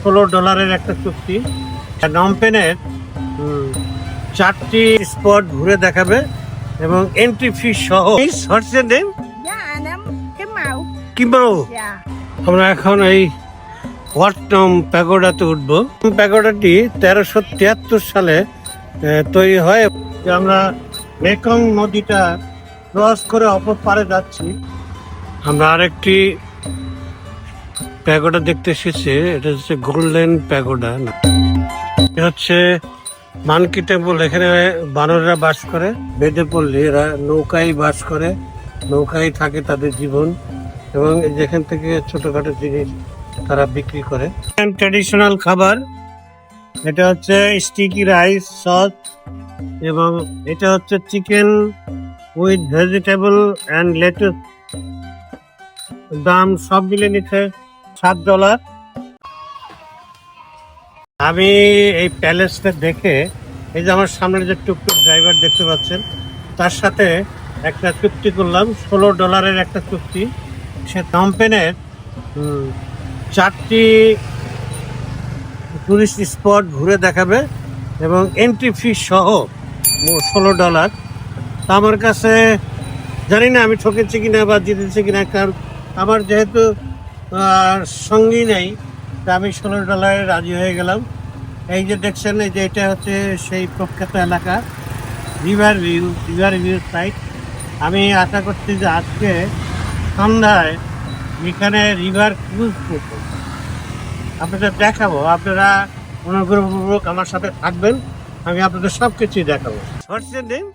ষোলো ডলারের একটা চুক্তি। নমপেনের চারটি স্পট ঘুরে দেখাবে এবং এন্ট্রি ফি সহ। নেম. কিমাও আমরা এখন এই ওয়াটনম প্যাগোডাতে উঠব। প্যাগোডাটি তেরোশো তিয়াত্তর সালে তৈরি হয়। যে আমরা মেকং নদীটা ক্রস করে অপর পারে যাচ্ছি। আমরা আরেকটি প্যাগোডা দেখতে এসেছি, এটা হচ্ছে গোল্ডেন প্যাগোডা। এটা হচ্ছে মানকি টেম্পল, এখানে বানররা বাস করে বেদে পড়লে এরা নৌকায় বাস করে, নৌকায় থাকে তাদের জীবন, এবং যেখান থেকে ছোটখাটো জিনিস তারা বিক্রি করে। ট্র্যাডিশনাল খাবার, এটা হচ্ছে স্টিকি রাইস সস এবং এটা হচ্ছে chicken with vegetable and lettuce দাম সব মিলে নিচ্ছে সাত ডলার। আমি এই প্যালেসটা দেখে এই যে আমার সামনে যে টুকটুক ড্রাইভার দেখতে পাচ্ছেন তার সাথে একটা চুক্তি করলাম ষোলো ডলারের একটা চুক্তি। সে নমপেনের উম, চারটি টুরিস্ট স্পট ঘুরে দেখাবে এবং এন্ট্রি ফি সহ ষোলো ডলার। তা আমার কাছে জানি না আমি ঠকেছি কিনা বা জিতেছি কিনা কারণ আমার যেহেতু সঙ্গী নেই। আমি ষোলো ডলারে রাজি হয়ে গেলাম। এই যে দেখছেন এই যে এটা হচ্ছে সেই প্রখ্যাত এলাকা river view river view site আমি আশা করছি যে আজকে সন্ধ্যায় এখানে রিভার ক্রুজ করব। আপনাদের দেখাবো আপনারা অনুগ্রহপূর্বক আমার সাথে থাকবেন আমি আপনাদের সব কিছুই দেখাবো what's your name.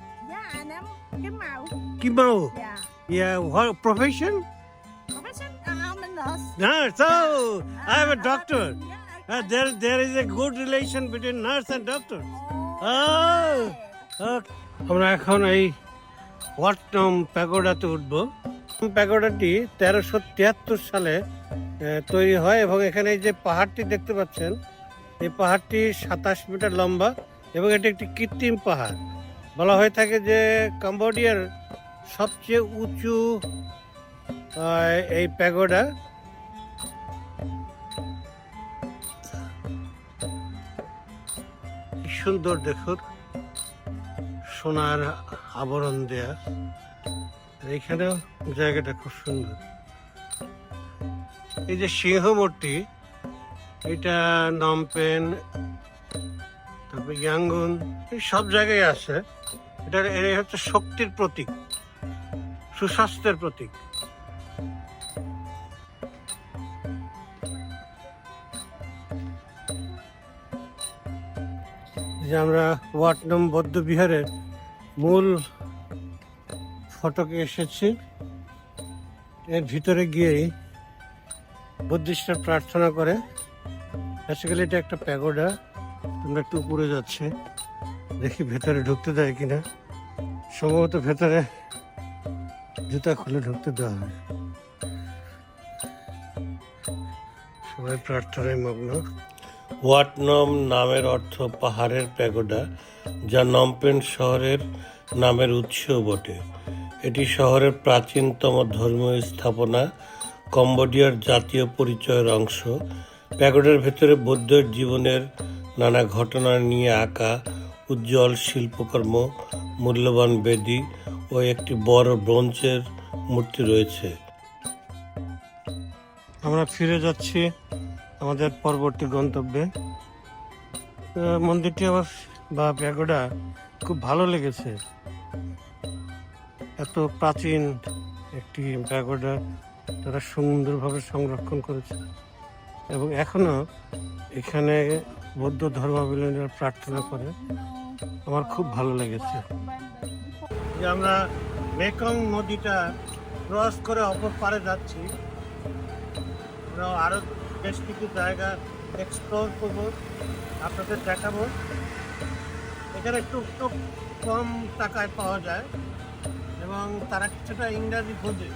কিমাও. Yeah profession nurse. Nurse, oh, I am a doctor. Yeah. Uh, there, there is a good relation between nurse and doctor. Oh. Oh, okay. আমরা এখন এই ওয়াটনম প্যাগোডাতে উঠব প্যাগোডাটি তেরোশো তিয়াত্তর সালে তৈরি হয় এবং এখানে এই যে পাহাড়টি দেখতে পাচ্ছেন এই পাহাড়টি সাতাশ মিটার লম্বা এবং এটি একটি কৃত্রিম পাহাড় বলা হয়ে থাকে যে কম্বোডিয়ার সবচেয়ে উঁচু এই প্যাগোডা সুন্দর দেখুন, সোনার আবরণ দেয়া। এখানেও জায়গাটা খুব সুন্দর। এই যে সিংহ মূর্তি এটা নমপেন তারপর ইয়াঙ্গুন এই সব জায়গায় আছে। এটা হচ্ছে শক্তির প্রতীক, সুস্বাস্থ্যের প্রতীক। যে আমরা ওয়াটনম বৌদ্ধ বিহারের মূল ফটকে এসেছি। এর ভিতরে গিয়েই বুদ্ধিস্টরা প্রার্থনা করে। বেসিক্যালি এটা একটা প্যাগোডা। আমরা একটু উপরে যাচ্ছি। দেখি ভেতরে ঢুকতে দেয় কিনা। সম্ভবত ভেতরে জুতা খুলে ঢুকতে দেওয়া হয়। সবাই প্রার্থনায় মগ্ন। ওয়াটনম নামের অর্থ পাহাড়ের প্যাগোডা, যা নমপেন শহরের নামের উৎসও বটে। এটি শহরের প্রাচীনতম ধর্মীয় স্থাপনা, কম্বোডিয়ার জাতীয় পরিচয়ের অংশ। প্যাগোডার ভেতরে বৌদ্ধের জীবনের নানা ঘটনা নিয়ে আঁকা উজ্জ্বল শিল্পকর্ম, মূল্যবান বেদি ও একটি বড় ব্রোঞ্জের মূর্তি রয়েছে। আমরা ফিরে যাচ্ছি আমাদের পরবর্তী গন্তব্যে। মন্দিরটি আমার বা প্যাগোডা খুব ভালো লেগেছে। এত প্রাচীন একটি প্যাগোডা তারা সুন্দরভাবে সংরক্ষণ করেছে এবং এখনও এখানে বৌদ্ধ ধর্মাবলম্বীরা প্রার্থনা করে। আমার খুব ভালো লেগেছে। যে আমরা মেকং নদীটা ক্রস করে অপর পারে যাচ্ছি। আরও বেশ কিছু জায়গা এক্সপ্লোর করব, আপনাদের দেখাবো। এখানে একটু একটু কম টাকায় পাওয়া যায় এবং তারা কিছুটা ইংরাজি বোঝে।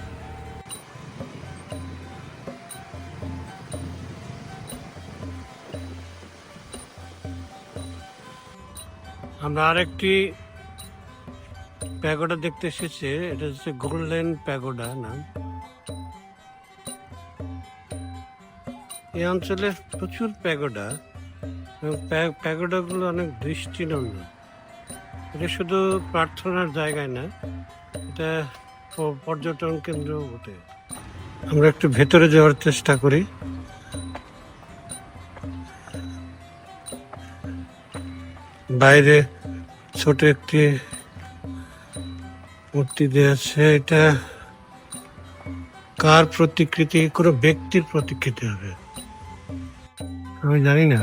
আমরা আরেকটি প্যাগোডা দেখতে এসেছি, এটা হচ্ছে গোল্ডেন প্যাগোডা নাম। এই অঞ্চলে প্রচুর প্যাগোডা এবং প্যা- প্যাগোডাগুলো অনেক দৃষ্টিনন্দন। এটা শুধু প্রার্থনার জায়গায় না, এটা পর্যটন কেন্দ্র বটে। আমরা একটু ভেতরে যাওয়ার চেষ্টা করি। বাইরে ছোট একটি মূর্তি আছে, এটা কার প্রতিকৃতি, কোনো ব্যক্তির প্রতিকৃতি হবে? আমি জানি না।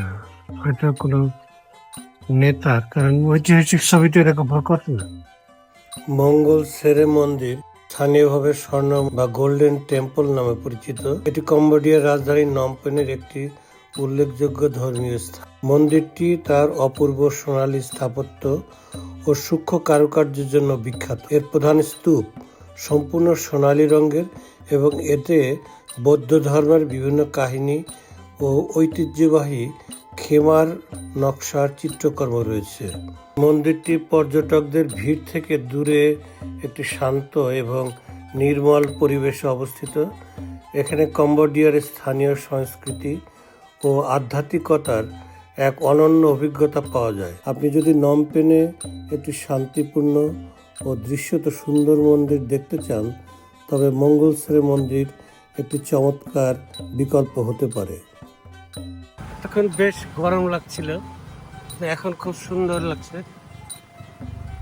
হয়তো কোনো নেতার কারণ ঐতিহাসিক ছবিতে এরকম করে না। মঙ্গল সেরে মন্দির স্থানীয়ভাবে স্বর্ণ বা গোল্ডেন টেম্পল নামে পরিচিত। এটি কম্বোডিয়ার রাজধানী নমপেনের একটি উল্লেখযোগ্য ধর্মীয় স্থান। মন্দিরটি তার অপূর্ব সোনালী স্থাপত্য ও সূক্ষ্ম কারুকার্যের জন্য বিখ্যাত। এর প্রধান স্তূপ সম্পূর্ণ সোনালী রঙের এবং এতে বৌদ্ধ ধর্মের বিভিন্ন কাহিনী ও ঐতিহ্যবাহী খেমার নকশার চিত্রকর্ম রয়েছে। মন্দিরটি পর্যটকদের ভিড় থেকে দূরে একটি শান্ত এবং নির্মল পরিবেশে অবস্থিত। এখানে কম্বোডিয়ার স্থানীয় সংস্কৃতি ও আধ্যাত্মিকতার এক অনন্য অভিজ্ঞতা পাওয়া যায়। আপনি যদি নমপেনে একটি শান্তিপূর্ণ ও দৃশ্যত সুন্দর মন্দির দেখতে চান, তবে মঙ্গলসরে মন্দির একটি চমৎকার বিকল্প হতে পারে। তখন বেশ গরম লাগছিল। এখন খুব সুন্দর লাগছে।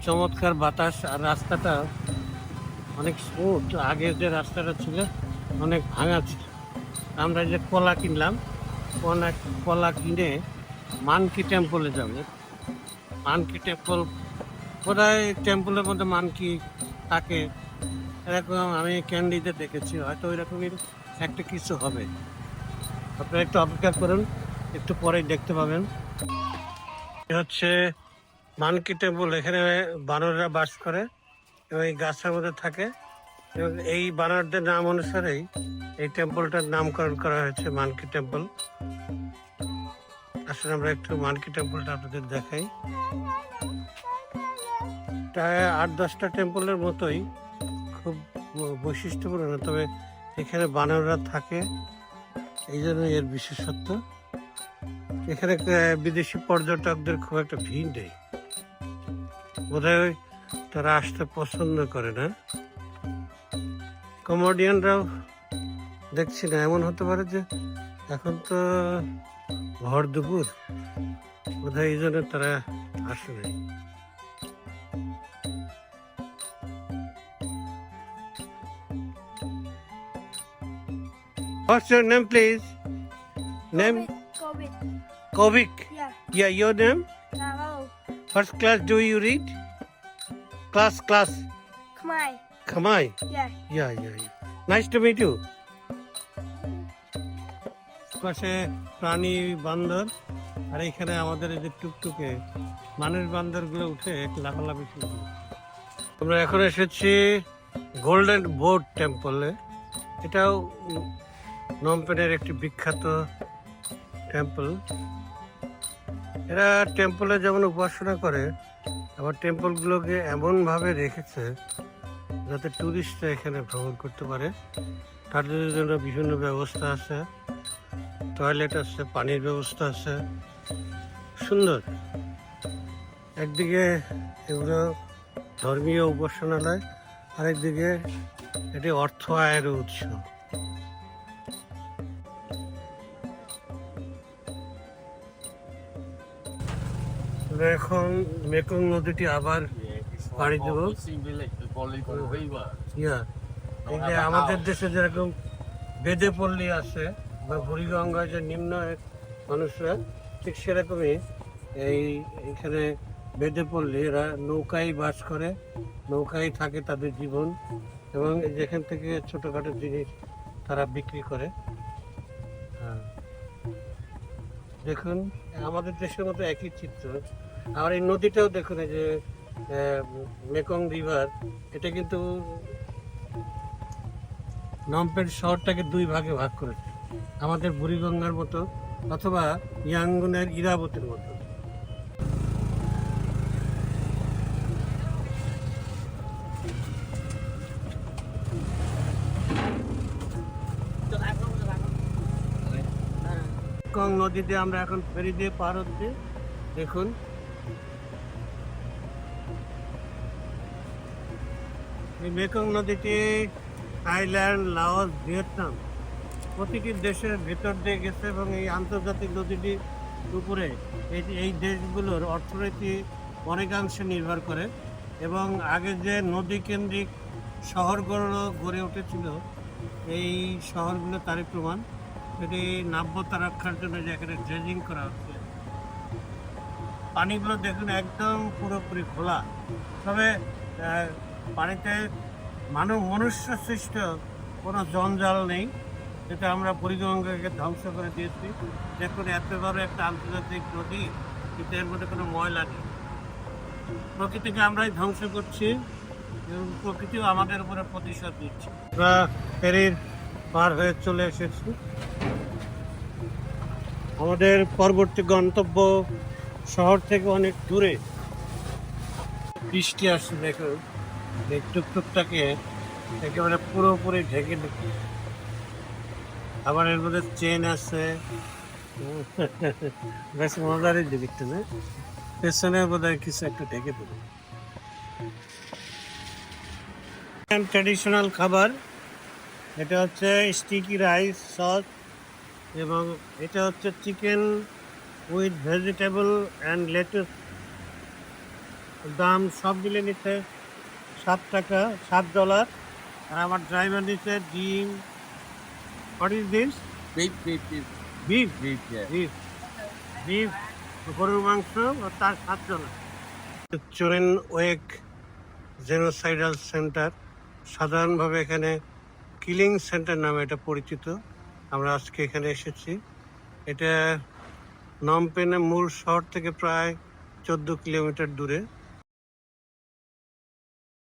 চমৎকার বাতাস আর রাস্তাটা অনেক স্মুথ। আগে যে রাস্তাটা ছিল, অনেক ভাঙা ছিল। আমরা যে কলা কিনলাম, কলা কলা কিনে মানকি টেম্পলে যাবে। মানকি টেম্পল বোধহয় টেম্পলের মধ্যে মানকি থাকে। এরকম আমি ক্যান্ডিতে দেখেছি। হয়তো ওই রকমই একটা কিছু হবে। আপনারা একটু অপেক্ষা করুন। একটু পরেই দেখতে পাবেন। হচ্ছে মানকি টেম্পল, এখানে বানররা বাস করে এবং এই গাছের মধ্যে থাকে। এবং এই বানরদের নাম অনুসারেই এই টেম্পলটার নামকরণ করা হয়েছে মানকি টেম্পল। আসলে আমরা একটু মানকি টেম্পলটা আপনাদের দেখাই। প্রায় আট দশটা টেম্পলের মতোই খুব বৈশিষ্ট্যপূর্ণ, তবে এখানে বানররা থাকে। এই জন্য এর বিশেষত্ব। এখানে বিদেশি পর্যটকদের খুব একটা ভিড় নেই বোধহয় তারা আসতে পছন্দ করে না কমেডিয়ানরাও দেখছি না এমন হতে পারে যে এখন তো ভর দুপুর বোধহয় এই জন্য তারা আসে নাই What's your name, please? Name. Kovik. Yeah. Yeah, your name? Hello. First class, do you read? Class, class. Khmer. Khamai. Yeah. Yeah, yeah, yeah. Nice to meet you. পাশে প্রাণী বান্দর আর এখানে আমাদের এই যে টুকটুকে মানুষ বান্দরগুলো উঠে লাফালাফি শুরু। আমরা এখন এসেছি গোল্ডেন বোর্ড টেম্পলে এটাও নমপেনের একটি বিখ্যাত টেম্পল এরা টেম্পলে যেমন উপাসনা করে, আবার টেম্পলগুলোকে এমনভাবে রেখেছে যাতে টুরিস্টরা এখানে ভ্রমণ করতে পারে। তাদের জন্য বিভিন্ন ব্যবস্থা আছে টয়লেট আছে, পানির ব্যবস্থা আছে। সুন্দর। একদিকে এগুলো ধর্মীয় উপাসনালয়, আরেকদিকে এটি অর্থ আয়ের উৎস। এখন মেকং নদীটি আবার পাড়ি দেবো। আমাদের দেশে যেরকম বেদে পল্লী আছে বা বুড়িগঙ্গায় যে নিম্ন মানুষরা, ঠিক সেরকমই এই এখানে বেদে পল্লী এরা নৌকায় বাস করে, নৌকায় থাকে তাদের জীবন এবং যেখান থেকে ছোটোখাটো জিনিস তারা বিক্রি করে। হ্যাঁ। দেখুন, আমাদের দেশের মতো একই চিত্র। আর এই নদীটাও দেখুন, এই যে মেকং রিভার, এটা কিন্তু নমপেন শহরটাকে দুই ভাগে ভাগ করেছে। আমাদের বুড়িগঙ্গার মতো অথবা ইয়াঙ্গুনের ইরাবতীর মতো। নদীতে আমরা এখন ফেরি দিয়ে পার হচ্ছে। দেখুন এই মেকং নদীটি থাইল্যান্ড, লাওস, ভিয়েতনাম প্রতিটি দেশের ভেতর দিয়ে গেছে এবং এই আন্তর্জাতিক নদীটির উপরে এই এই দেশগুলোর অর্থনীতি অনেকাংশে নির্ভর করে এবং আগে যে নদী কেন্দ্রিক শহরগুলো গড়ে উঠেছিল, এই শহরগুলো তারই প্রমাণ। সেটি নাব্যতা রক্ষার জন্য যে এখানে ড্রেজিং করা হচ্ছে। পানিগুলো দেখুন একদম পুরোপুরি খোলা। তবে পানিতে মানব মনুষ্য সৃষ্ট কোনো জঞ্জাল নেই, যেটা আমরা বুড়িগঙ্গাকে ধ্বংস করে দিয়েছি। দেখুন, এত বড় একটা আন্তর্জাতিক নদী কিন্তু এর মধ্যে কোনো ময়লা নেই। প্রকৃতিকে আমরাই ধ্বংস করছি এবং প্রকৃতিও আমাদের উপরে প্রতিশোধ দিচ্ছে আমরা ফেরির পার হয়ে চলে এসেছি। আমাদের পরবর্তী গন্তব্য শহর থেকে অনেক দূরে। বৃষ্টি আসছে, দেখুন। এই টুকটুকটাকে একেবারে পুরোপুরি ঢেকে দিচ্ছে আবার এর মধ্যে চেন আছে। বেশ মজারই দিকটা না? পেছনে বোধ হয় কিছু একটা ঢেকে দেবে। ট্র্যাডিশনাল খাবার, এটা হচ্ছে স্টিকি রাইস সস এবং এটা হচ্ছে chicken with vegetable and lettuce দাম সব মিলে নিচ্ছে। সাত টাকা সাত ডলার আর আমার ড্রাইভার নিচ্ছে ডিম। What is this beef, beef, beef beef, beef beef গরুর মাংস ও তার সাত ডলার চোরেন ওয়েক জেনোসাইডাল সেন্টার। সাধারণভাবে এখানে কিলিং সেন্টার নামে এটা পরিচিত। আমরা আজকে এখানে এসেছি। এটা নমপেনে মূল শহর থেকে প্রায় চোদ্দ কিলোমিটার দূরে।